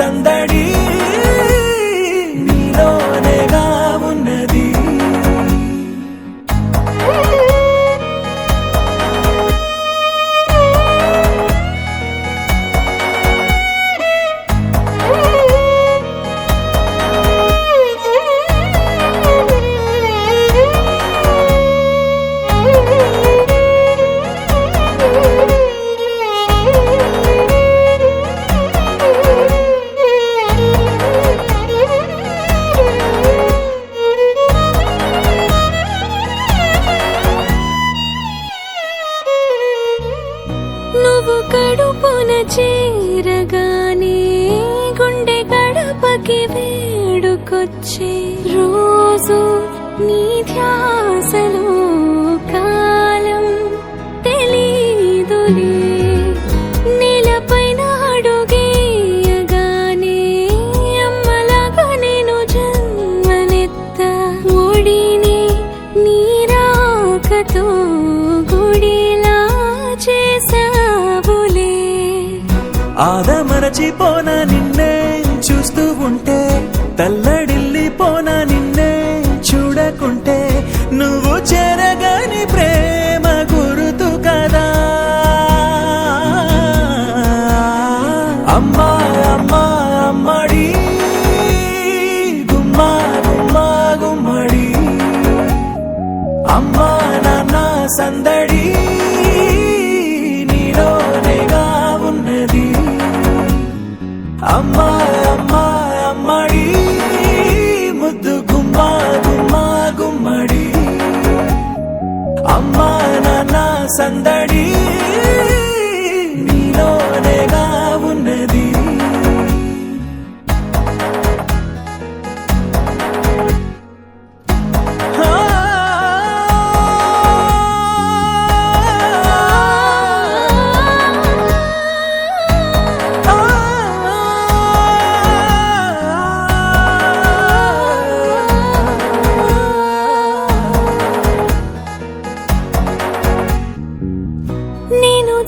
నాన్న చేరగానే గుండె గడపకి వేడుకొచ్చే రోజు నీ ధ్యాసలో ఆదమరచిపోన నిన్నే చూస్తూ ఉంటే తల్లడిల్లిపోన నిన్నే చూడకుంటే నువ్వు చెరగని ప్రేమ గురుతు కదా. అమ్మా అమ్మా అమ్మడి గుమ్మా గుమ్మా గుమ్మడి. అమ్మా నాన్న సందడి. అమ్మా అమ్మా అమ్మడి ముద్దు గుమ్మా గుమ్మా గుమ్మడి అమ్మా నాన్న సందడి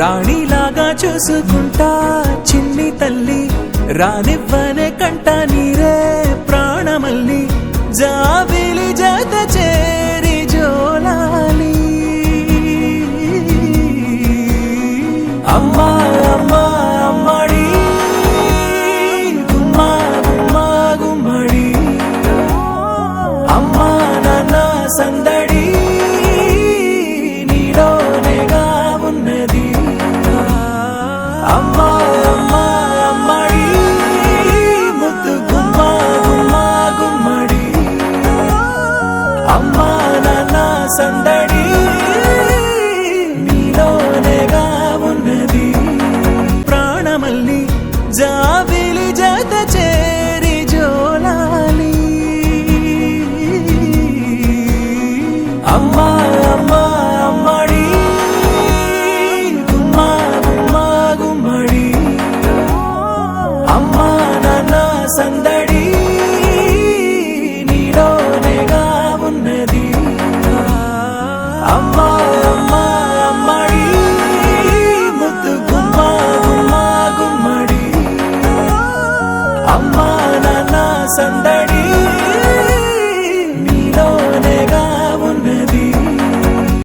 రాణిలాగా చూసుకుంటా చిన్ని తల్లి రానివ్వనే కంట నీరే ప్రాణమల్లి జాబిలి జత చేరి జోలాలి. అమ్మా సందడి నీలోనేగా ఉన్నది ప్రాణమల్లి జాబిలి జత చేరి జోలాలి. అమ్మా అమ్మా గుమ్మ